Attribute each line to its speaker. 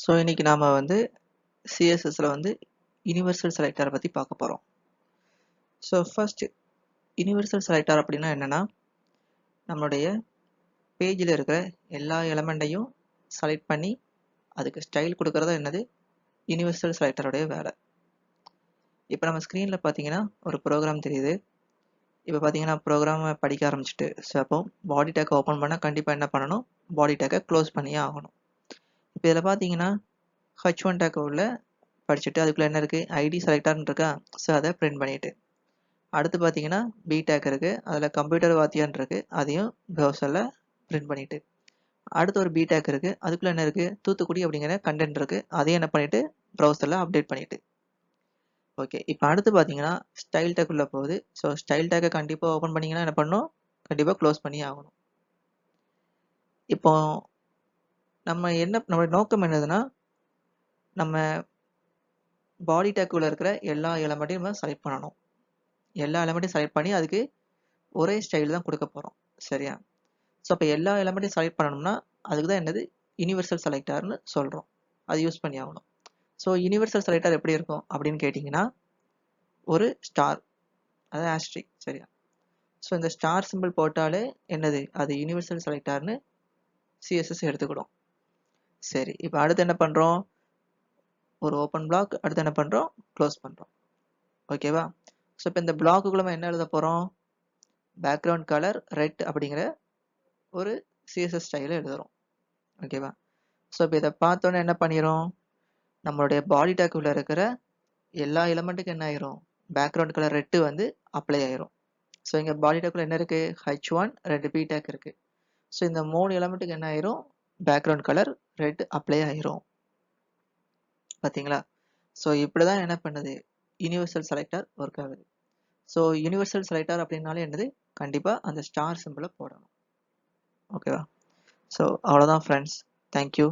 Speaker 1: So இன்றைக்கி நாம் வந்து சிஎஸ்எஸில் வந்து யூனிவர்சல் செலக்டரை பற்றி பார்க்க போகிறோம் ஸோ ஃபஸ்ட்டு யூனிவர்சல் செலக்டர் அப்படின்னா என்னென்னா நம்மளுடைய பேஜில் இருக்கிற எல்லா எலமெண்ட்டையும் செலக்ட் பண்ணி அதுக்கு ஸ்டைல் கொடுக்குறதா என்னது? யூனிவர்சல் செலக்டருடைய வேலை. இப்போ நம்ம ஸ்க்ரீனில் பார்த்தீங்கன்னா ஒரு ப்ரோக்ராம் தெரியுது. இப்போ பார்த்தீங்கன்னா ப்ரோக்ராமை படிக்க ஆரம்பிச்சிட்டு ஸோ அப்போ பாடி டேக்கை ஓப்பன் பண்ணால் கண்டிப்பாக என்ன பண்ணணும்? பாடி டேக்கை க்ளோஸ் பண்ணியே ஆகணும். இப்போ இதில் பார்த்தீங்கன்னா ஹச் ஒன் டேக் உள்ள படிச்சுட்டு அதுக்குள்ளே என்ன இருக்குது ஐடி செலக்டர்னு இருக்கா? ஸோ அதை பிரிண்ட் பண்ணிவிட்டு அடுத்து பார்த்தீங்கன்னா பி டேக் இருக்குது அதில் கம்ப்யூட்டர் வாத்தியான் இருக்குது அதையும் ப்ரௌசரில் பிரிண்ட் பண்ணிவிட்டு அடுத்து ஒரு பி டேக் இருக்குது அதுக்குள்ளே என்ன இருக்குது தூத்துக்குடி அப்படிங்கிற கண்டென்ட் இருக்குது அதையும் என்ன பண்ணிவிட்டு ப்ரௌசரில் அப்டேட் பண்ணிவிட்டு ஓகே இப்போ அடுத்து பார்த்தீங்கன்னா ஸ்டைல் டேக் உள்ள போகுது. ஸோ ஸ்டைல் டேக்கை கண்டிப்பாக ஓப்பன் பண்ணிங்கன்னா என்ன பண்ணணும் கண்டிப்பாக க்ளோஸ் பண்ணி ஆகணும். இப்போ நம்ம என்ன நம்மளுடைய நோக்கம் என்னதுன்னா நம்ம பாடி டேக்குள்ளே இருக்கிற எல்லா எலமெண்ட்டையும் நம்ம செலக்ட் பண்ணணும். எல்லா எலமெண்ட்டையும் செலக்ட் பண்ணி அதுக்கு ஒரே ஸ்டைல் தான் கொடுக்க போகிறோம் சரியா? ஸோ அப்போ எல்லா எலமெண்ட்டையும் செலக்ட் பண்ணணும்னா அதுக்கு தான் என்னது? யூனிவர்சல் செலக்டார்னு சொல்கிறோம் அது யூஸ் பண்ணி ஆகணும். ஸோ யூனிவர்சல் செலக்டர் எப்படி இருக்கும் அப்படின்னு கேட்டிங்கன்னா ஒரு ஸ்டார் அது ஆஸ்ட்ரிக் சரியா? ஸோ இந்த ஸ்டார் சிம்பிள் போட்டாலே என்னது? அது யூனிவர்சல் செலக்டார்னு சிஎஸ்எஸ் எடுத்துக்கிடும். சரி இப்போ அடுத்து என்ன பண்ணுறோம் ஒரு ஓப்பன் பிளாக் அடுத்து என்ன பண்ணுறோம் க்ளோஸ் பண்ணுறோம் ஓகேவா ஸோ இப்போ இந்த பிளாக்குக்குள்ள நம்ம என்ன எழுத போகிறோம் பேக்ரவுண்ட் கலர் ரெட் அப்படிங்கிற ஒரு சிஎஸ்எஸ் ஸ்டைலில் எழுதுகிறோம் ஓகேவா ஸோ இப்போ இதை பார்த்தோன்னே என்ன பண்ணிடும் நம்மளுடைய பாடி டேக்குள்ளே இருக்கிற எல்லா எலமெண்ட்டுக்கும் என்ன ஆயிரும்? பேக்ரவுண்ட் கலர் ரெட்டு வந்து அப்ளை ஆயிரும். ஸோ இங்கே பாடி டேக்குள்ள என்ன இருக்குது ஹச் ஒன் ரெண்டு பி டேக் இருக்குது ஸோ இந்த மூணு எலமெண்ட்டுக்கு என்ன ஆயிரும்? பேக்ரவுண்ட் கலர் ரெட் அப்ளை ஆயிரும். பார்த்தீங்களா ஸோ இப்படி தான் என்ன பண்ணுது? யூனிவர்சல் செலக்டர் ஒர்க் ஆகுது. ஸோ யூனிவர்சல் செலக்டர் அப்படின்னாலே என்னது? கண்டிப்பாக அந்த ஸ்டார் சிம்பிளை போடணும். ஓகேவா ஸோ அவ்வளோதான் ஃப்ரெண்ட்ஸ் தேங்க்யூ